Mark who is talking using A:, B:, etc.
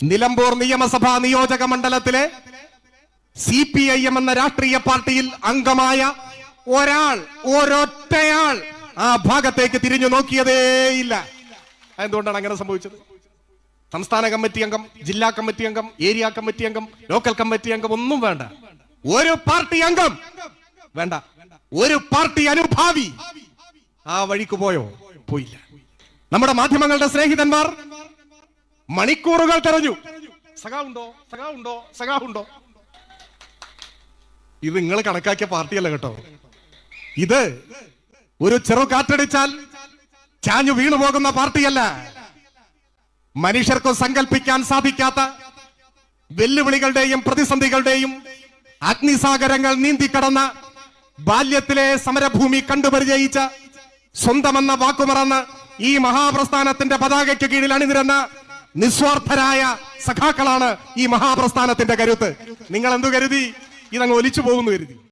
A: നിലമ്പൂർ നിയമസഭാ നിയോജക മണ്ഡലത്തിലെ സി പി ഐ എം എന്ന രാഷ്ട്രീയ പാർട്ടിയിൽ അംഗമായ ഒരാൾ ഒരൊറ്റയാൾ ആ ഭാഗത്തേക്ക് തിരിഞ്ഞു നോക്കിയതേയില്ല. എന്തുകൊണ്ടാണ് അങ്ങനെ സംഭവിച്ചത്? സംസ്ഥാന കമ്മിറ്റി അംഗം ജില്ലാ കമ്മിറ്റി അംഗം ഏരിയ കമ്മിറ്റി അംഗം ലോക്കൽ കമ്മിറ്റി അംഗം ഒന്നും വേണ്ട. ഒരു പാർട്ടി അംഗം വേണ്ട. ഒരു പാർട്ടി അനുഭാവി ആ വഴിക്ക് പോയോ? പോയില്ല. നമ്മുടെ മാധ്യമങ്ങളുടെ സ്നേഹിതന്മാർ മണിക്കൂറുകൾ തെരഞ്ഞു. സഖാവുണ്ടോ? സഖാവുണ്ടോ? സഖാവുണ്ടോ? ഇത് നിങ്ങൾ കണക്കാക്കിയ പാർട്ടിയല്ല കേട്ടോ. ഇത് ഒരു ചെറു കാറ്റടിച്ചാൽ ചാഞ്ഞു വീണു പോകുന്ന പാർട്ടിയല്ല. മനുഷ്യർക്ക് സങ്കല്പിക്കാൻ സാധിക്കാത്ത വെല്ലുവിളികളുടെയും പ്രതിസന്ധികളുടെയും അഗ്നിസാഗരങ്ങൾ നീന്തിക്കടന്ന ബാല്യത്തിലെ സമരഭൂമി കണ്ടുപരിചയിച്ച സ്വന്തമെന്ന വാക്കുമറന്ന് ഈ മഹാപ്രസ്ഥാനത്തിന്റെ പതാകയ്ക്ക് കീഴിൽ അണിനിരന്ന നിസ്വാർത്ഥരായ സഖാക്കളാണ് ഈ മഹാപ്രസ്ഥാനത്തിന്റെ കരുത്ത്. നിങ്ങൾ എന്തു കരുതി? ഇതങ്ങ് ഒലിച്ചു പോകുന്നു കരുതി.